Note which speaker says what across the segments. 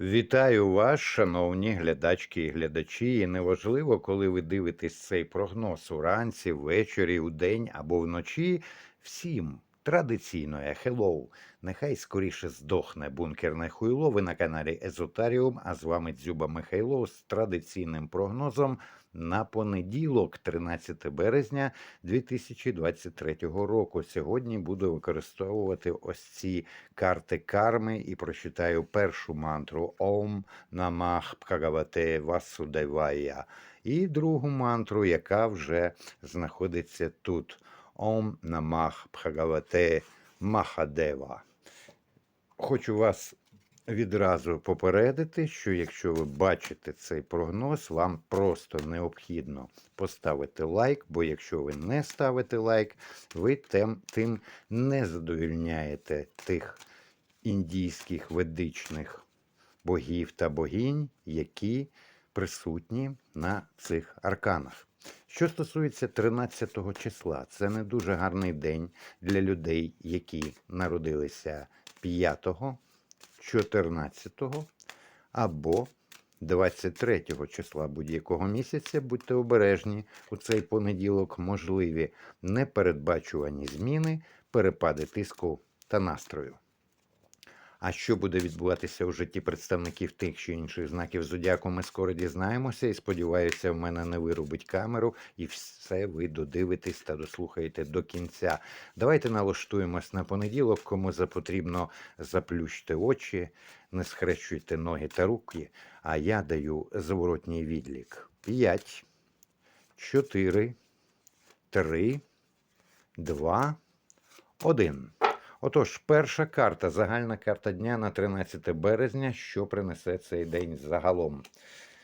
Speaker 1: Вітаю вас, шановні глядачки і глядачі. І неважливо, коли ви дивитесь цей прогноз уранці, ввечері, удень або вночі. Всім традиційно хеллоу. Нехай скоріше здохне бункерне хуйло. Ви на каналі Езотаріум. А з вами Дзюба Михайло з традиційним прогнозом на понеділок, 13 березня 2023 року. Сьогодні буду використовувати ось ці карти карми і прочитаю першу мантру Ом Намах Бхагавате Васудевая і другу мантру, яка вже знаходиться тут. Ом Намах Бхагавате Махадева. Хочу вас відразу попередити, що якщо ви бачите цей прогноз, вам просто необхідно поставити лайк, бо якщо ви не ставите лайк, ви тим, тим не задовільняєте тих індійських ведичних богів та богинь, які присутні на цих арканах. Що стосується 13 числа, це не дуже гарний день для людей, які народилися 5, 14 або 23 числа будь-якого місяця. Будьте обережні у цей понеділок можливі непередбачувані зміни, перепади тиску та настрою. А що буде відбуватися у житті представників тих чи інших знаків зодіаку, ми скоро дізнаємося і сподіваюся, в мене не вирубить камеру, і все ви додивитесь та дослухаєте до кінця. Давайте налаштуємось на понеділок, кому за потрібно заплющте очі, не схрещуйте ноги та руки. А я даю зворотній відлік: 5, 4, 3, 2, 1. Отож, перша карта, загальна карта дня на 13 березня, що принесе цей день загалом.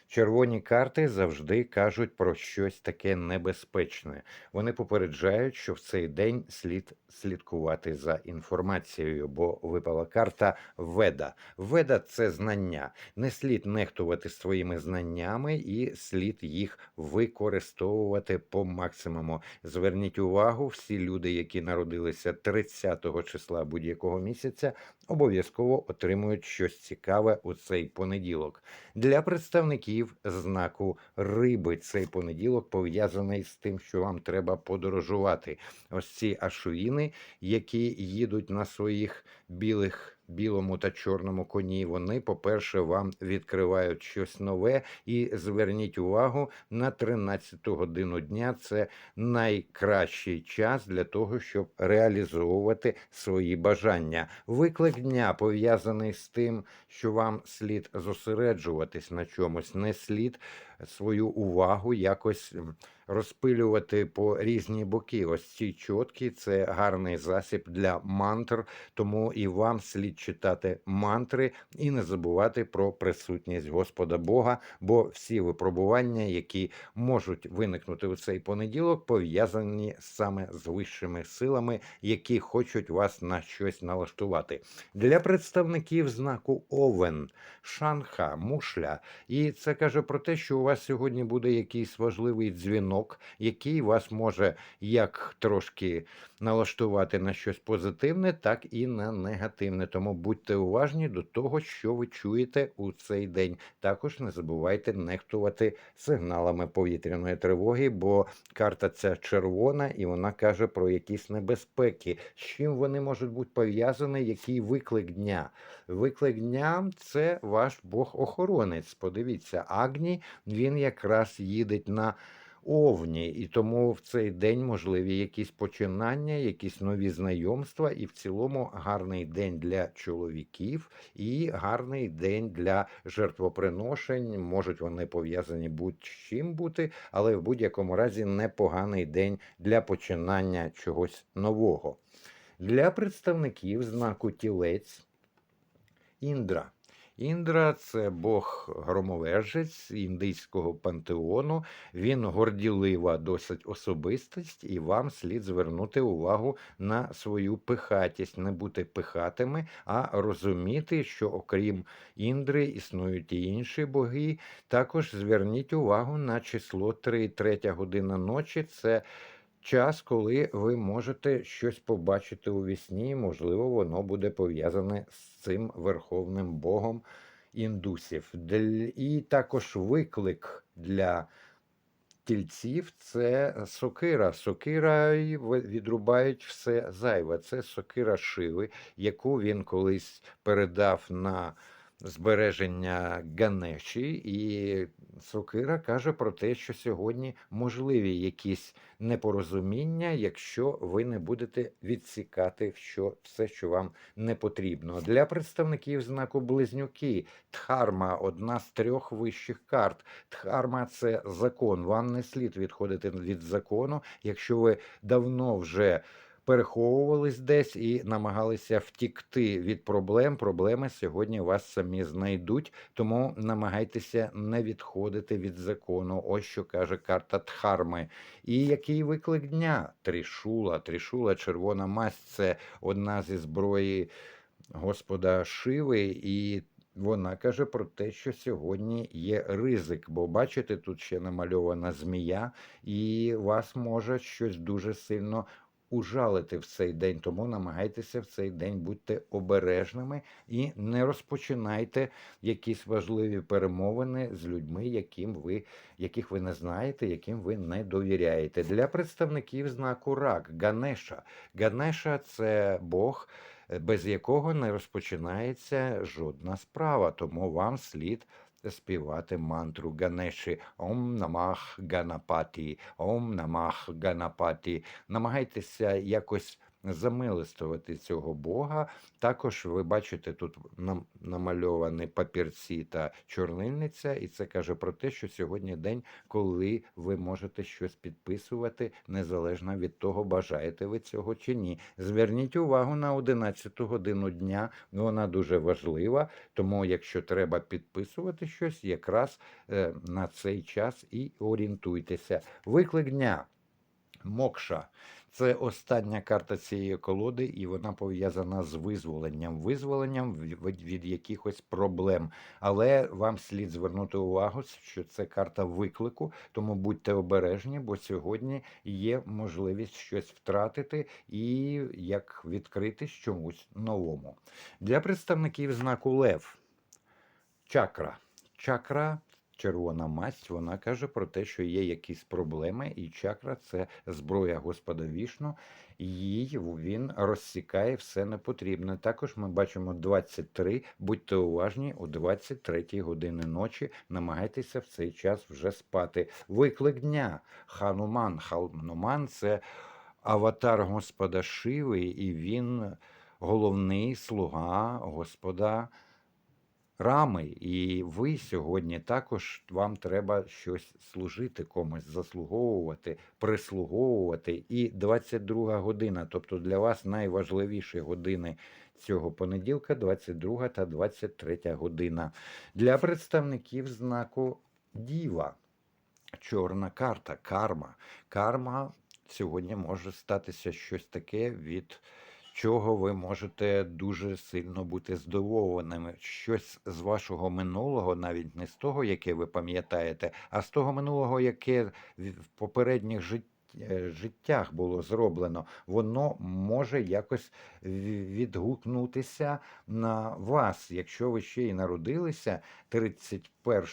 Speaker 1: Червоні карти завжди кажуть про щось таке небезпечне. Вони попереджають, що в цей день слід слідкувати за інформацією, бо випала карта Веда. Веда це знання. Не слід нехтувати своїми знаннями і слід їх використовувати по максимуму. Зверніть увагу, всі люди, які народилися 30-го числа будь-якого місяця, обов'язково отримують щось цікаве у цей понеділок. Для представників знаку риби цей понеділок пов'язаний з тим, що вам треба подорожувати. Ось ці ашуїни, які їдуть на своїх білих. Білому та чорному коні вони, по-перше, вам відкривають щось нове, і зверніть увагу на 13 годину дня. Це найкращий час для того, щоб реалізовувати свої бажання. Виклик дня пов'язаний з тим, що вам слід зосереджуватись на чомусь, не слід свою увагу якось розпилювати по різні боки. Ось ці чотки це гарний засіб для мантр, тому і вам слід читати мантри і не забувати про присутність Господа Бога, бо всі випробування, які можуть виникнути у цей понеділок, пов'язані саме з вищими силами, які хочуть вас на щось налаштувати. Для представників знаку Овен, Шанха, Мушля, і це каже про те, що у вас сьогодні буде якийсь важливий дзвінок, який вас може як трошки налаштувати на щось позитивне, так і на негативне. Тому будьте уважні до того, що ви чуєте у цей день. Також не забувайте нехтувати сигналами повітряної тривоги, бо карта ця червона і вона каже про якісь небезпеки. З чим вони можуть бути пов'язані, який виклик дня? Виклик дня це ваш Бог-охоронець. Подивіться, Агній він якраз їде на овні, і тому в цей день можливі якісь починання, якісь нові знайомства, і в цілому гарний день для чоловіків і гарний день для жертвоприношень. Можуть вони пов'язані будь-чим бути, але в будь-якому разі непоганий день для починання чогось нового. Для представників знаку тілець Індра. Індра це бог громовержець індійського пантеону. Він горділива досить особистість, і вам слід звернути увагу на свою пихатість, не бути пихатими, а розуміти, що окрім Індри існують і інші боги. Також зверніть увагу на число 3, 3 година ночі. Це час, коли ви можете щось побачити у вісні, можливо, воно буде пов'язане з цим верховним Богом індусів. І також виклик для тільців це сокира. Сокира відрубають все зайве. Це сокира Шиви, яку він колись передав на збереження Ганеші, і Сокира каже про те, що сьогодні можливі якісь непорозуміння, якщо ви не будете відсікати що, все, що вам не потрібно. Для представників знаку близнюки Дхарма одна з трьох вищих карт. Дхарма це закон. Вам не слід відходити від закону, якщо ви давно вже переховувались десь і намагалися втікти від проблем. Проблеми сьогодні вас самі знайдуть, тому намагайтеся не відходити від закону. Ось що каже карта Дхарми. І який виклик дня? Трішула. Трішула, червона масть це одна зі зброї Господа Шиви, і вона каже про те, що сьогодні є ризик, бо бачите, тут ще намальована змія, і вас може щось дуже сильно ужалити в цей день. Тому намагайтеся в цей день будьте обережними і не розпочинайте якісь важливі перемовини з людьми, яким ви, яких ви не знаєте, яким ви не довіряєте. Для представників знаку рак Ганеша. Ганеша це Бог без якого не розпочинається жодна справа, тому вам слід співати мантру Ганеші Ом Намах Ганапаті, Ом Намах Ганапаті. Намагайтеся якось замилистувати цього Бога. Також ви бачите тут нам намальовані папірці та чорнильниця, і це каже про те, що сьогодні день, коли ви можете щось підписувати, незалежно від того, бажаєте ви цього чи ні. Зверніть увагу на 11 годину дня, вона дуже важлива, тому якщо треба підписувати щось, якраз е, на цей час і орієнтуйтеся. Виклик дня. Мокша це остання карта цієї колоди, і вона пов'язана з визволенням, визволенням від, від- якихось проблем. Але вам слід звернути увагу, що це карта виклику, тому будьте обережні, бо сьогодні є можливість щось втратити і як відкритись чомусь новому. Для представників знаку Лев чакра. Чакра, червона масть, вона каже про те, що є якісь проблеми, і чакра це зброя Господа Вішну. Їй він розсікає все непотрібне. Також ми бачимо 23. Будьте уважні, о 23 години ночі намагайтеся в цей час вже спати. Виклик дня. Хануман. Хануман це аватар Господа Шиви, і він головний слуга Господа Рами, і ви сьогодні також вам треба щось служити комусь, заслуговувати, прислуговувати. І 22 година, тобто для вас найважливіші години цього понеділка, 22 та 23 година. Для представників знаку Діва. Чорна карта, карма. Карма сьогодні може статися щось таке, від чого ви можете дуже сильно бути здивованими. Щось з вашого минулого, навіть не з того, яке ви пам'ятаєте, а з того минулого, яке в попередніх життях. Життях було зроблено, воно може якось відгукнутися на вас, якщо ви ще й народилися 31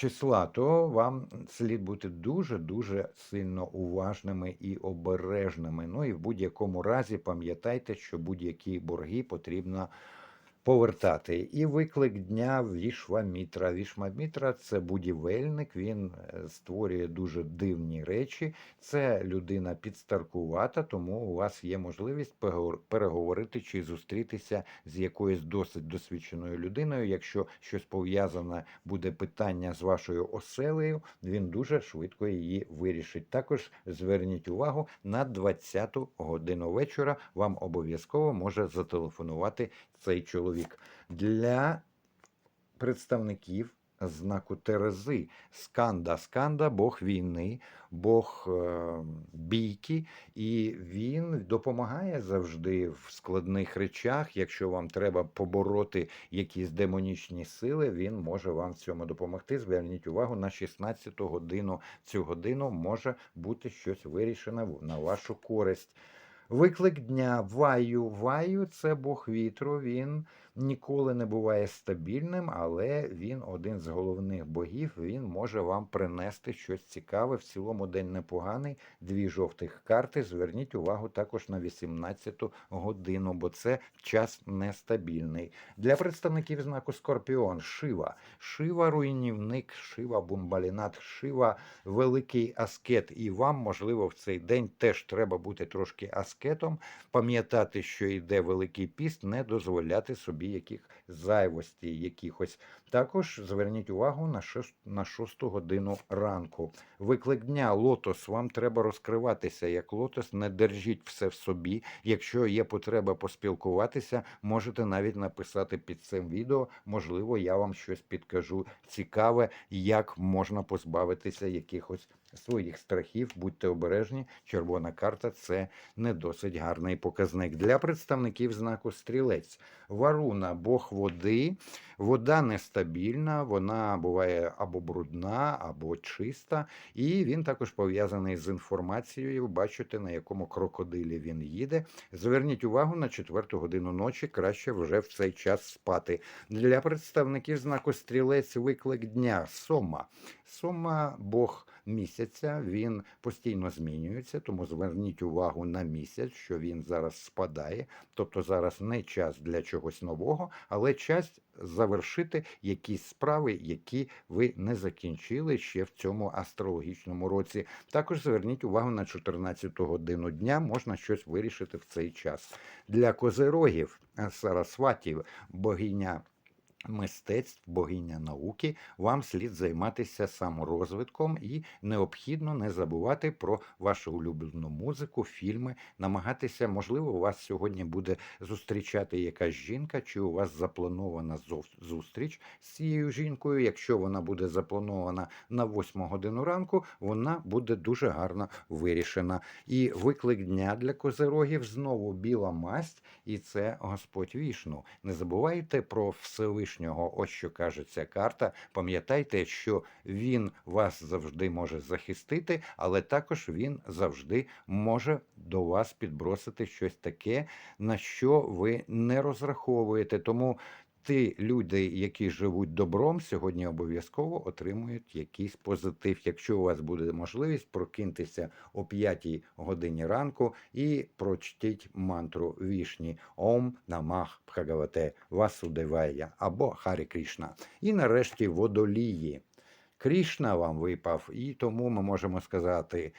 Speaker 1: числа, то вам слід бути дуже-дуже сильно уважними і обережними. Ну і в будь-якому разі пам'ятайте, що будь-які борги потрібно повертати. І виклик дня Вішвамітра. Вішвамітра це будівельник, він е, створює дуже дивні речі. Це людина підстаркувата, тому у вас є можливість переговорити чи зустрітися з якоюсь досить досвідченою людиною. Якщо щось пов'язане буде питання з вашою оселею, він дуже швидко її вирішить. Також зверніть увагу на 20 годину вечора. Вам обов'язково може зателефонувати цей чоловік. Для представників знаку Терези. Сканда. Сканда Бог війни, Бог е, бійки, і він допомагає завжди в складних речах. Якщо вам треба побороти якісь демонічні сили, він може вам в цьому допомогти. Зверніть увагу на 16 годину. Цю годину може бути щось вирішене на вашу користь. Виклик дня Ваю. Ваю це Бог вітру. Він ніколи не буває стабільним, але він один з головних богів. Він може вам принести щось цікаве. В цілому день непоганий. Дві жовтих карти. Зверніть увагу також на 18-ту годину, бо це час нестабільний. Для представників знаку Скорпіон Шива. Шива руйнівник, Шива бумбалінат, Шива великий аскет. І вам, можливо, в цей день теж треба бути трошки аскетом, пам'ятати, що йде великий піст, не дозволяти собі яких зайвості, якихось. Також зверніть увагу на шест- на шосту годину ранку. Виклик дня лотос. Вам треба розкриватися як лотос. Не держіть все в собі. Якщо є потреба поспілкуватися, можете навіть написати під цим відео. Можливо, я вам щось підкажу цікаве, як можна позбавитися якихось своїх страхів. Будьте обережні. Червона карта це не досить гарний показник для представників знаку стрілець. Варуна, бог води. Вода нестабільна, вона буває або брудна, або чиста, і він також пов'язаний з інформацією. Бачите, на якому крокодилі він їде. Зверніть увагу на четверту годину ночі, краще вже в цей час спати. Для представників знаку стрілець виклик дня Сома. Сома Бог місяця, він постійно змінюється, тому зверніть увагу на місяць, що він зараз спадає. Тобто зараз не час для чогось нового, але час завершити якісь справи, які ви не закінчили ще в цьому астрологічному році. Також зверніть увагу на 14-ту годину дня, можна щось вирішити в цей час. Для козирогів е, Сарасватів, богиня мистецтв, богиня науки, вам слід займатися саморозвитком і необхідно не забувати про вашу улюблену музику, фільми, намагатися, можливо, у вас сьогодні буде зустрічати якась жінка, чи у вас запланована зустріч з цією жінкою. Якщо вона буде запланована на 8 годину ранку, вона буде дуже гарно вирішена. І виклик дня для козирогів знову біла масть, і це Господь Вішну. Не забувайте про Всевишнього. Ось що каже ця карта. Пам'ятайте, що він вас завжди може захистити, але також він завжди може до вас підбросити щось таке, на що ви не розраховуєте. Тому ті люди, які живуть добром, сьогодні обов'язково отримують якийсь позитив. Якщо у вас буде можливість, прокиньтеся о 5 годині ранку і прочтіть мантру вішні Ом Намах Бхагавате Васудевая або Харі Крішна. І нарешті водолії. Крішна вам випав, і тому ми можемо сказати